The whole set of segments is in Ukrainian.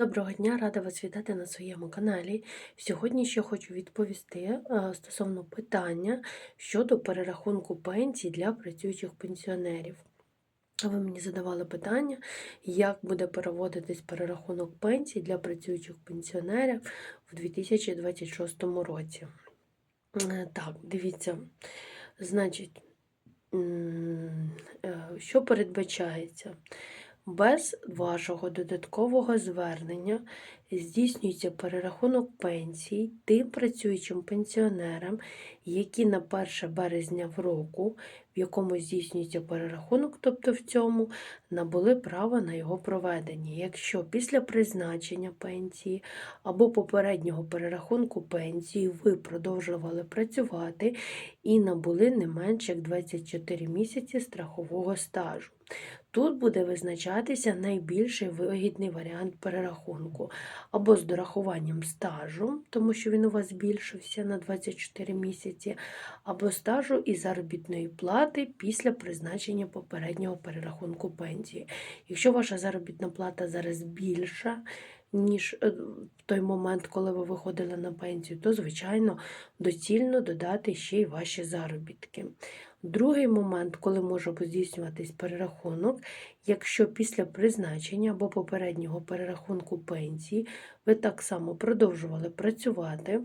Доброго дня, рада вас вітати на своєму каналі. Сьогодні ще хочу відповісти е, стосовно питання щодо перерахунку пенсій для працюючих пенсіонерів. Ви мені задавали питання, як буде переводитись перерахунок пенсій для працюючих пенсіонерів в 2026 році. Е, Так, дивіться, значить, е, що передбачається? Без вашого додаткового звернення здійснюється перерахунок пенсій тим працюючим пенсіонерам, які на 1 березня в року, в якому здійснюється перерахунок, тобто в цьому, набули право на його проведення. Якщо після призначення пенсії або попереднього перерахунку пенсії ви продовжували працювати і набули не менше як 24 місяці страхового стажу. Тут буде визначатися найбільший вигідний варіант перерахунку або з дорахуванням стажу, тому що він у вас збільшився на 24 місяці, або стажу і заробітної плати після призначення попереднього перерахунку пенсії. Якщо ваша заробітна плата зараз більша, ніж е, в той момент, коли ви виходили на пенсію, то, звичайно, доцільно додати ще й ваші заробітки. Другий момент, коли може здійснюватись перерахунок, якщо після призначення або попереднього перерахунку пенсії ви так само продовжували працювати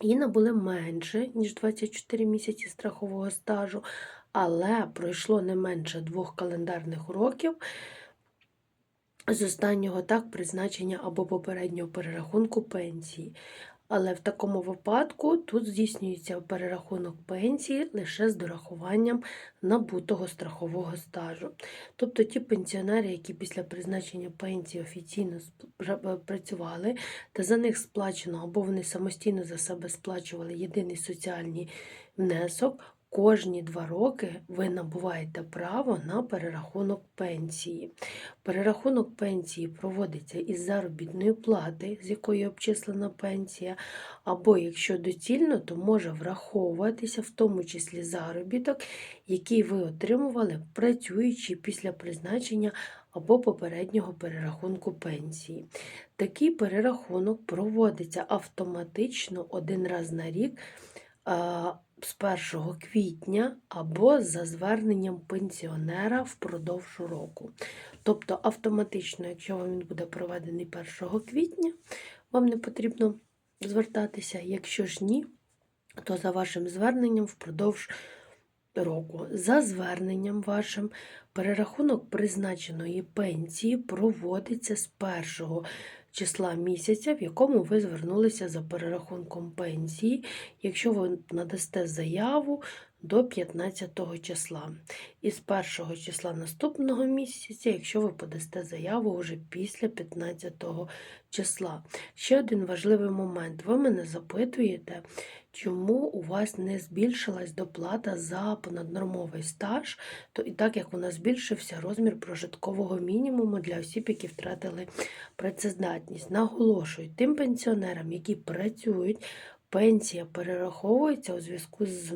і набули менше, ніж 24 місяці страхового стажу, але пройшло не менше двох календарних років з останнього так призначення або попереднього перерахунку пенсії. Але в такому випадку тут здійснюється перерахунок пенсії лише з дорахуванням набутого страхового стажу. Тобто ті пенсіонери, які після призначення пенсії офіційно е, працювали, та за них сплачено або вони самостійно за себе сплачували єдиний соціальний внесок, Кожні два роки ви набуваєте право на перерахунок пенсії. Перерахунок пенсії проводиться із заробітної плати, з якої обчислена пенсія, або, якщо доцільно, то може враховуватися в тому числі заробіток, який ви отримували, працюючи після призначення або попереднього перерахунку пенсії. Такий перерахунок проводиться автоматично один раз на рік з 1 квітня або за зверненням пенсіонера впродовж року. Тобто автоматично, якщо вам він буде проведений 1 квітня, вам не потрібно звертатися, якщо ж ні, то за вашим зверненням впродовж року. За зверненням вашим перерахунок призначеної пенсії проводиться з 1 числа місяця, в якому ви звернулися за перерахунком пенсії, якщо ви надасте заяву до 15 числа. І з 1 числа наступного місяця, якщо ви подасте заяву вже після 15 числа. Ще один важливий момент. Ви мене запитуєте, чому у вас не збільшилась доплата за понаднормовий стаж, то і так як у нас збільшився розмір прожиткового мінімуму для осіб, які втратили працездатність. Наголошую, тим пенсіонерам, які працюють, пенсія перераховується у зв'язку з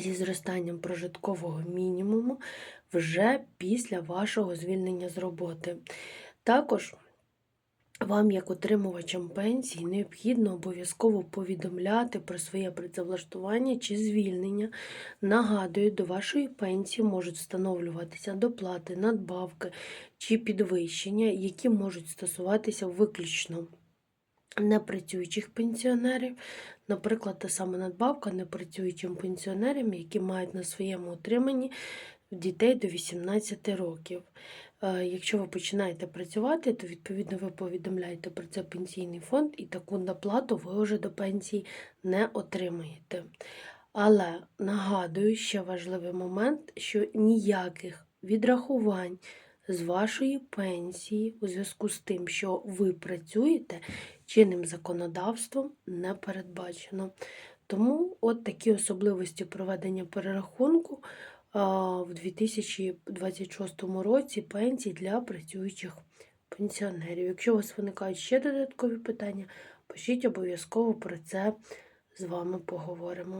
зі зростанням прожиткового мінімуму вже після вашого звільнення з роботи. Також вам, як отримувачам пенсії, необхідно обов'язково повідомляти про своє працевлаштування чи звільнення. Нагадую, до вашої пенсії можуть встановлюватися доплати, надбавки чи підвищення, які можуть стосуватися виключно непрацюючих пенсіонерів, наприклад, та сама надбавка непрацюючим пенсіонерам, які мають на своєму утриманні дітей до 18 років. Е, якщо ви починаєте працювати, то відповідно ви повідомляєте про це пенсійний фонд і таку доплату ви вже до пенсії не отримаєте. Але нагадую ще важливий момент, що ніяких відрахувань з вашої пенсії у зв'язку з тим, що ви працюєте, чинним законодавством не передбачено. Тому от такі особливості проведення перерахунку в 2026 році пенсій для працюючих пенсіонерів. Якщо у вас виникають ще додаткові питання, пишіть обов'язково про це з вами поговоримо.